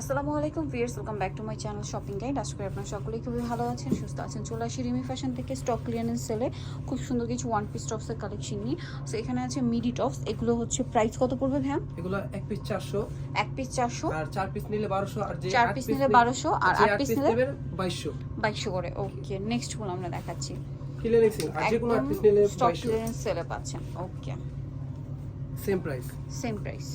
আসসালামু আলাইকুম viewers welcome back to my channel shopping guide আশা করি আপনারা সকলেই খুবই ভালো আছেন সুস্থ আছেন। চলে আসি রিমি ফ্যাশন থেকে স্টক ক্লিয়ারেন্স সেলে খুব সুন্দর কিছু ওয়ান পিস টপসের কালেকশন নিয়ে। সো এখানে আছে মিডি টপস এগুলো হচ্ছে প্রাইস কত পড়বে ভ্যাম এগুলো এক পিস চারশো। এক পিস চারশো। আর চার পিস নিলে বারোশো। আর চার পিস নিলে 1200 আর আট piece নিলে? বাইশশো। বাইশশো করে। ওকে নেক্সটগুলো আমরা দেখাচ্ছি। ক্লিয়ারিং সেল আর যে কোনো আট পিস নিলে স্টক ক্লিয়ারেন্স সেলে পাচ্ছেন। Okay same price same price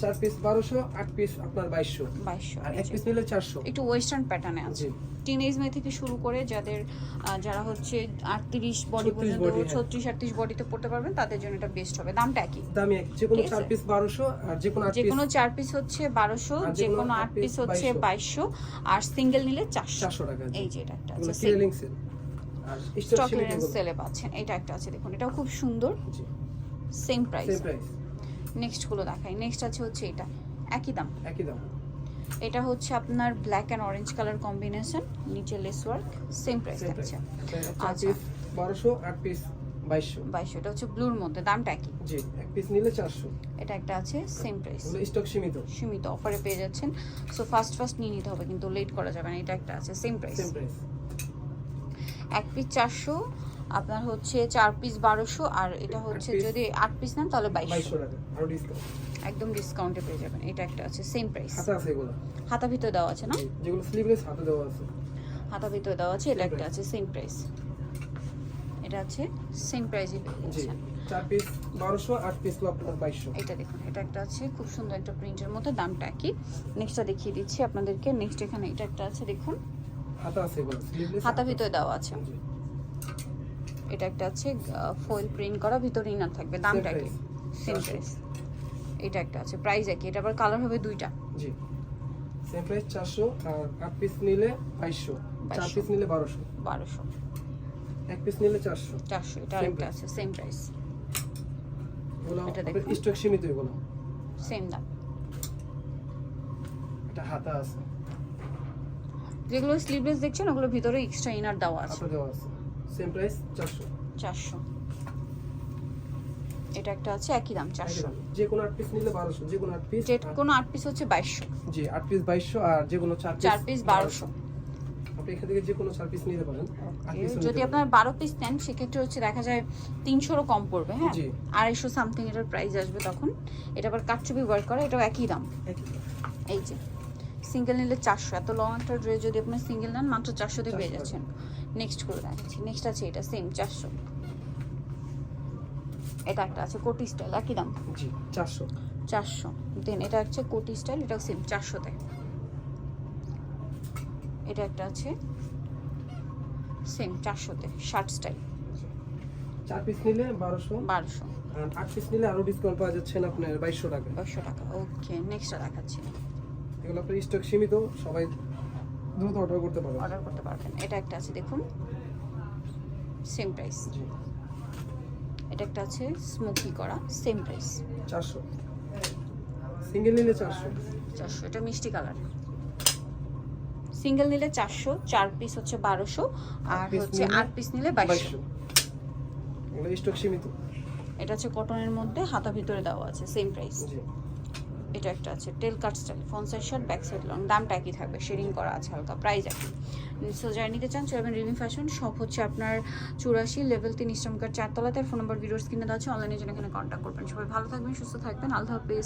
চার পিস বারোশো আট পিস আপনার বাইশশো। বাইশশো আর এক পিস নিলে চারশো। একটু ওয়েস্টার্ন প্যাটার্নে আছে। টিনেজ মে থেকে শুরু করে যাদের যারা হচ্ছে আটত্রিশ বডি পর্যন্ত হ্যাঁ। ছত্রিশ আটত্রিশ বডিতে পড়তে পারবেন তাদের জন্য এটা বেস্ট হবে। দামটা কি দামি এক যে কোনো চার পিস বারোশো আর যে কোনো যে কোনো চার পিস হচ্ছে বারোশো যে কোনো আট পিস হচ্ছে বাইশশো। আর সিঙ্গেল নিলে চারশো। চারশো টাকা এই যে এটা একটা স্টক স্টক ক্লিয়ারেন্স সেলে পাচ্ছেন। এটা একটা আছে দেখুন। এটাও খুব সুন্দর। সেম প্রাইস সেম প্রাইস নেক্সটগুলো দেখাই। নেক্সট আছে হচ্ছে এটা। একই দাম। একই দাম। এটা হচ্ছে আপনার black and orange colour combination নিচে লেস ওয়ার্ক সেম প্রাইস থাকছে। চার আচ্ছা। পিস বারোশো আট পিস বাইশশো। বাইশশো। এটা হচ্ছে ব্লুর মধ্যে দামটা কি জি এক পিস নিলে চারশো। এটা একটা আছে সেম প্রাইস স্টক সীমিত। সীমিত অফারে পেয়ে যাচ্ছেন। সো ফার্স্ট ফার্স্ট নিয়ে নিতে হবে কিন্তু লেট করা যাবে না। এটা একটা আছে সেম প্রাইস সেম প্রাইস এক পিস চারশো আপনার হচ্ছে চার পিস বারোশো আর এটা হচ্ছে যদি আট পিস নেন তাহলে বাইশশো। একদম ডিসকাউন্টে পেয়ে যাবেন এটা একটা আছে সেম প্রাইস হাতে ভিতরে দেওয়া আছে না? যেগুলো স্লিভলেস হাতে দেওয়া আছে। হাতা ভিতরে দেওয়া আছে এটা একটা আছে সেম প্রাইস এটা আছে সেম পেয়ে যাচ্ছেন। বাইশশো। এটা দেখুন এটা একটা আছে খুব সুন্দর একটা প্রিন্টের দামটা কি নেক্সটটা দেখিয়ে দিচ্ছি আপনাদেরকে নেক্সট এখানে এটা একটা আছে দেখুন। হাতা ভিতরে দেওয়া আছে। এটা একটা আছে ফয়েল প্রিন্ট করা ভিতরে ইনার থাকবে দামটা কি? সেম প্রাইস এটা একটা আছে প্রাইস একই এটা আবার কালার হবে দুইটা। জি। সেম প্রাইস চারশো আর আট পিস নিলে বাইশশো। চার পিস নিলে বারোশো। বারোশো। এক পিস নিলে চারশো। চারশো এটা Same আরেকটা আছে সেম প্রাইস দেখুন। স্টক সীমিত এগুলো। সেম দাম। এটা হাতা আছে। যেগুলো স্লিভলেস দেখছেন ওগুলো ভিতরে এক্সট্রা ইনার দেওয়া আছে। দেওয়া আছে। সেম প্রাইস চারশো। চারশো। এটা একটা আছে একই দাম চারশো। যে কোনো আট পিস নিলে বারোশো যে কোনো আট পিস যে কোনো আট পিস হচ্ছে বাইশশো। জি আট পিস বাইশশো আর যে কোনো চার চার পিস বারোশো। আপনি এখান থেকে যে কোনো চার পিস নিতে পারেন। আট piece ও নিতে যদি পারেন। আপনার বারো পিস নেন সেক্ষেত্রে হচ্ছে দেখা যায় তিনশোরও কম পড়বে হ্যাঁ? আড়াইশো সামথিং এটার প্রাইস আসবে তখন। এটা আবার কাটছবি ওয়ার্ক করা এটাও একই দাম। এই যে সিঙ্গেল নিলে চারশো। এত লং একটা ড্রেস যদি আপনি সিঙ্গেল নেন মাত্র চারশোতে পেয়ে 400 যাচ্ছেন। নেক্সট করে দেখাচ্ছি। নেক্সট আছে এটা সেম চারশো। এটা একটা আছে কোটি স্টাইল একই দাম। জি চারশো। চারশো। দেন এটা হচ্ছে কোটি স্টাইল এটাও সেম চারশোতে। এটা একটা আছে সেম চারশোতে শার্ট স্টাইল চার পিস নিলে বারোশো। বারোশো। আট পিস নিলে আরও ডিসকাউন্ট পাওয়া যাচ্ছে না আপনার বাইশশো টাকা। বারোশো টাকা ওকে নেক্সটটা দেখাচ্ছি। এগুলো আপনার স্টক সীমিত সবাই দ্রুত অর্ডার করতে পারবেন। অর্ডার করতে পারবেন। এটা একটা আছে দেখুন। সেম প্রাইস এটা একটা আছে স্মোকি করা সেম প্রাইস চারশো। সিঙ্গেল নিলে চারশো। চারশো এটা মিষ্টি কালার। সিঙ্গেল নিলে চারশো চার পিস হচ্ছে বারোশো আর হচ্ছে আট পিস নিলে বাইশশো। স্টক সীমিত। এটা হচ্ছে কটনের মধ্যে হাতা ভিতরে দেওয়া আছে সেম প্রাইস এটা একটা আছে tail cut style front side shirt back side long দামটা একই থাকবে শেডিং করা আছে হালকা প্রাইস একই। সো যারা নিতে চান চলবেন রিভিউ ফ্যাশন সব হচ্ছে আপনার চুরাশি লেভেল তিন চার চারতলাতে। ফোন নম্বর ভিডিওর স্ক্রিনে দেওয়া আছে। অনলাইনে জন্য এখানে কন্ট্যাক্ট করবেন। সবাই ভালো থাকবেন, সুস্থ থাকবেন। আল্লাহ হাফিজ।